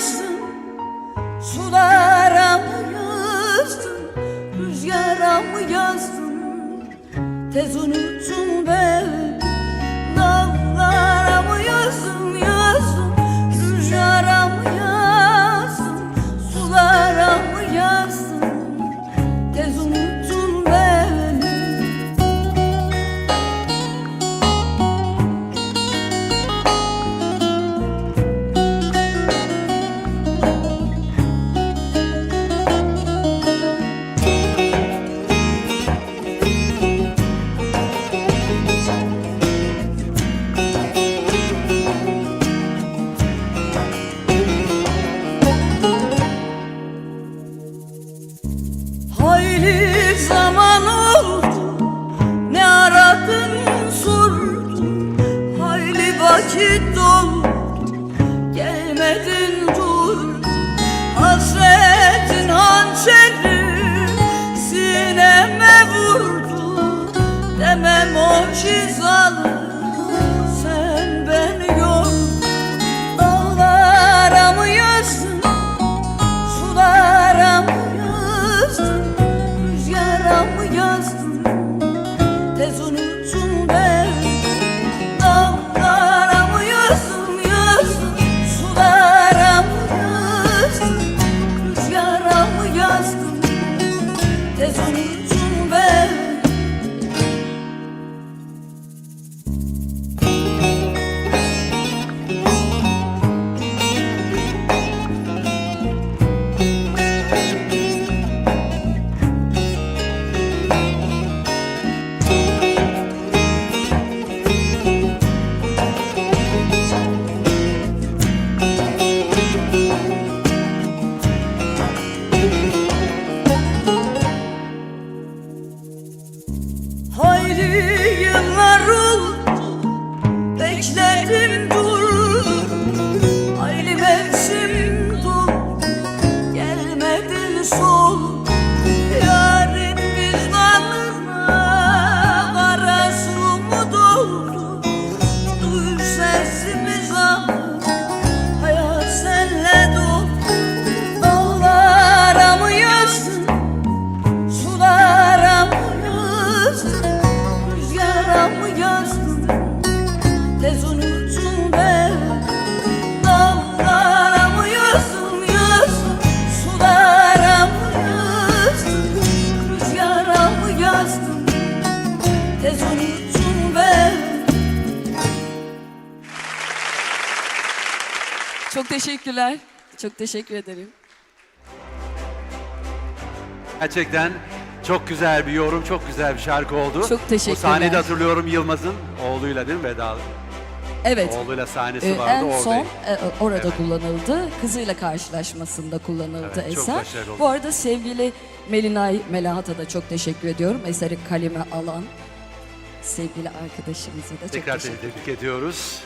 yazdın Sulara mı yazdın Rüzgara mı yazdın Tez unuttun beni Vakit doldu Gelmedin dur. Hasretin hançeri Sineme vurdu. Demem o çizalı never rules. Çok teşekkürler. Çok teşekkür ederim. Gerçekten çok güzel bir yorum, çok güzel bir şarkı oldu. Çok teşekkürler. Bu sahnede hatırlıyorum Yılmaz'ın oğluyla değil mi Vedalı? Evet. Oğluyla sahnesi Ee, vardı en orada. son e, orada Evet. kullanıldı. Kızıyla karşılaşmasında kullanıldı Evet, çok eser. Bu arada sevgili Melinay Melahat'a da çok teşekkür ediyorum. Eseri kaleme alan sevgili arkadaşımıza da çok Tekrar teşekkür seni tebrik ediyoruz.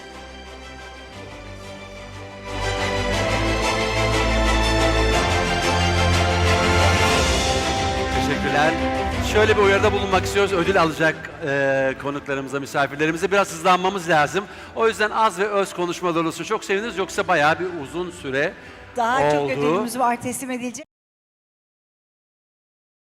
Teşekkürler. Şöyle bir uyarıda bulunmak istiyoruz. Ödül alacak e, konuklarımıza, misafirlerimize biraz hızlanmamız lazım. O yüzden az ve öz konuşmalar olursa çok seviniriz. Yoksa bayağı bir uzun süre Daha çok oldu. ödülümüz var teslim edilecek.